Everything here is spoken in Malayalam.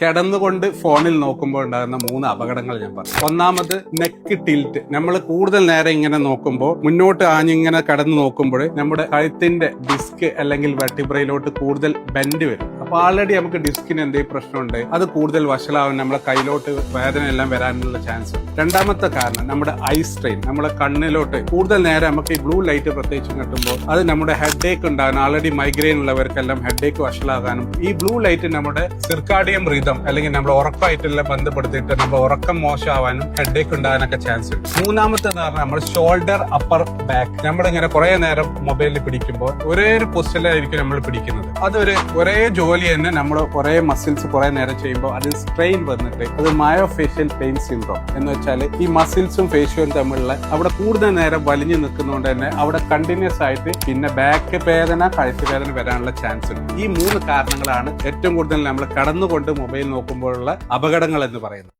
കിടന്നുകൊണ്ട് ഫോണിൽ നോക്കുമ്പോൾ ഉണ്ടാകുന്ന മൂന്ന് അപകടങ്ങൾ ഞാൻ പറഞ്ഞു. ഒന്നാമത് നെക്ക് ടിൽറ്റ് നമ്മൾ കൂടുതൽ നേരം ഇങ്ങനെ നോക്കുമ്പോൾ മുന്നോട്ട് ആഞ്ഞിങ്ങനെ കടന്നു നോക്കുമ്പോൾ നമ്മുടെ കഴുത്തിന്റെ ഡിസ്ക് അല്ലെങ്കിൽ വെട്ടിബ്രയിലോട്ട് കൂടുതൽ ബെൻഡ് വരും. അപ്പൊ ആൾറെഡി നമുക്ക് ഡിസ്കിന് എന്തെങ്കിലും പ്രശ്നമുണ്ട്? അത് കൂടുതൽ വഷളാവാൻ നമ്മുടെ കയ്യിലോട്ട് വേദന എല്ലാം വരാനുള്ള ചാൻസ് രണ്ടാമത്തെ കാരണം നമ്മുടെ ഐ സ്ട്രെയിൻ നമ്മുടെ കണ്ണിലോട്ട് കൂടുതൽ നേരം നമുക്ക് ഈ ബ്ലൂ ലൈറ്റ് പ്രത്യേകിച്ച് കിട്ടുമ്പോൾ അത് നമ്മുടെ ഹെഡ് ഏക്ക് ഉണ്ടാകാൻ ആൾറെഡി മൈഗ്രെയിൻ ഉള്ളവർക്കെല്ലാം ഹെഡ് ഏക്ക് വഷളാകാനും ഈ ബ്ലൂ ലൈറ്റ് നമ്മുടെ സിർക്കാഡിയം റിതം അല്ലെങ്കിൽ നമ്മൾ ഉറക്കമായിട്ടെല്ലാം ബന്ധപ്പെടുത്തിയിട്ട് നമ്മുടെ ഉറക്കം മോശമാവാനും ഹെഡ് ഏക്ക് ഉണ്ടാകാനൊക്കെ ചാൻസ് ഉണ്ട്. മൂന്നാമത്തെ കാരണം നമ്മുടെ ഷോൾഡർ അപ്പർ ബാക്ക് നമ്മളിങ്ങനെ കുറെ നേരം മൊബൈലിൽ പിടിക്കുമ്പോൾ ഒരേ ഒരു പൊസിഷനിലായിരിക്കും നമ്മൾ പിടിക്കുന്നത്. അതൊരു ഒരേ ജോലി തന്നെ നമ്മൾ കുറേ മസിൽസ് കുറേ നേരം ചെയ്യുമ്പോൾ അത് സ്ട്രെയിൻ വന്നിട്ട് അത് മയോ ഫേഷ്യൽ പെയിൻ സിൻഡ്രോം എന്ന് വെച്ചാൽ ഈ മസിൽസും ഫേഷ്യലും തമ്മിലുള്ള അവിടെ കൂടുതൽ നേരം വലിഞ്ഞു നിൽക്കുന്നതുകൊണ്ട് തന്നെ അവിടെ കണ്ടിന്യൂസ് ആയിട്ട് പിന്നെ ബാക്ക് വേദന കഴുത്ത് വേദന വരാനുള്ള ചാൻസ് ഉണ്ട്. ഈ മൂന്ന് കാരണങ്ങളാണ് ഏറ്റവും കൂടുതൽ നമ്മൾ കടന്നുകൊണ്ട് മൊബൈൽ നോക്കുമ്പോഴുള്ള അപകടങ്ങൾ എന്ന് പറയുന്നത്.